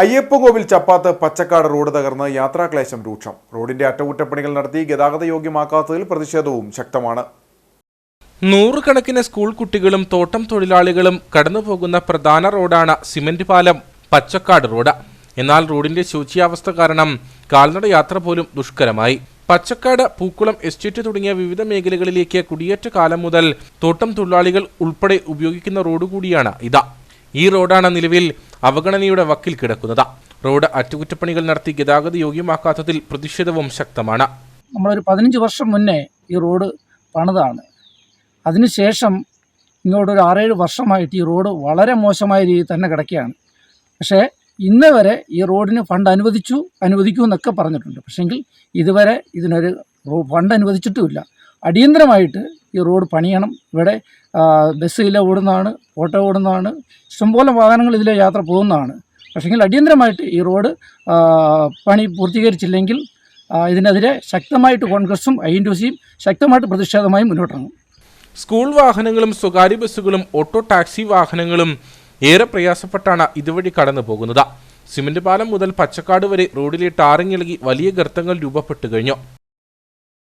അയ്യപ്പൻകോവിൽ ചപ്പാത്ത് Pachakkad road തകർന്ന് യാത്രാക്ലേശം രൂക്ഷം. റോഡിന്റെ അറ്റകുറ്റപ്പണികൾ നടത്തി ഗതാഗത യോഗ്യമാക്കാത്തതിൽ പ്രതിഷേധവും ശക്തമാണ്. നൂറുകണക്കിന് സ്കൂൾ കുട്ടികളും തോട്ടം തൊഴിലാളികളും കടന്നുപോകുന്ന പ്രധാന റോഡാണ് സിമന്റ് പാലം പച്ചക്കാട് റോഡ്. എന്നാൽ റോഡിന്റെ ശോച്യാവസ്ഥ കാരണം കാൽനട യാത്ര പോലും ദുഷ്കരമായി. പച്ചക്കാട് പൂക്കുളം എസ്റ്റേറ്റ് തുടങ്ങിയ വിവിധ മേഖലകളിലേക്ക് കുടിയേറ്റ കാലം മുതൽ തോട്ടം തൊഴിലാളികൾ ഉൾപ്പെടെ ഉപയോഗിക്കുന്ന റോഡ് കൂടിയാണ് ഇത്. ഈ റോഡാണ് നിലവിൽ അവഗണനയുടെ വക്കിൽ കിടക്കുന്നത്. റോഡ് അറ്റകുറ്റപ്പണികൾ നടത്തി ഗതാഗത യോഗ്യമാക്കാത്തതിൽ പ്രതിഷേധവും ശക്തമാണ്. നമ്മളൊരു പതിനഞ്ച് വർഷം മുന്നേ ഈ റോഡ് പണിതാണ്. അതിനുശേഷം ഇങ്ങോട്ടൊരു ആറേഴ് വർഷമായിട്ട് ഈ റോഡ് വളരെ മോശമായ രീതിയിൽ തന്നെ കിടക്കുകയാണ്. പക്ഷേ ഇന്ന് വരെ ഈ റോഡിന് ഫണ്ട് അനുവദിച്ചു അനുവദിക്കൂ എന്നൊക്കെ പറഞ്ഞിട്ടുണ്ട്. പക്ഷേങ്കിൽ ഇതുവരെ ഇതിനൊരു ഫണ്ട് അനുവദിച്ചിട്ടുമില്ല. അടിയന്തരമായിട്ട് ഈ റോഡ് പണിയണം. ഇവിടെ ബസ് ഇതിലെ ഓടുന്നതാണ് ഓട്ടോ ഓടുന്നതാണ് ഇഷ്ടംപോലെ വാഹനങ്ങൾ ഇതിലെ യാത്ര പോകുന്നതാണ്. പക്ഷേങ്കിൽ അടിയന്തരമായിട്ട് ഈ റോഡ് പണി പൂർത്തീകരിച്ചില്ലെങ്കിൽ ഇതിനെതിരെ ശക്തമായിട്ട് കോൺഗ്രസും ഐ എൻ ശക്തമായിട്ട് പ്രതിഷേധമായി മുന്നോട്ടിറങ്ങും. സ്കൂൾ വാഹനങ്ങളും സ്വകാര്യ ബസ്സുകളും ഓട്ടോ ടാക്സി വാഹനങ്ങളും ഏറെ പ്രയാസപ്പെട്ടാണ് ഇതുവഴി കടന്നു പോകുന്നത്. സിമന്റ് പാലം മുതൽ പച്ചക്കാട് വരെ റോഡിലെ ടാറിങ്ങിളകി വലിയ ഗർത്തങ്ങൾ രൂപപ്പെട്ടു കഴിഞ്ഞു.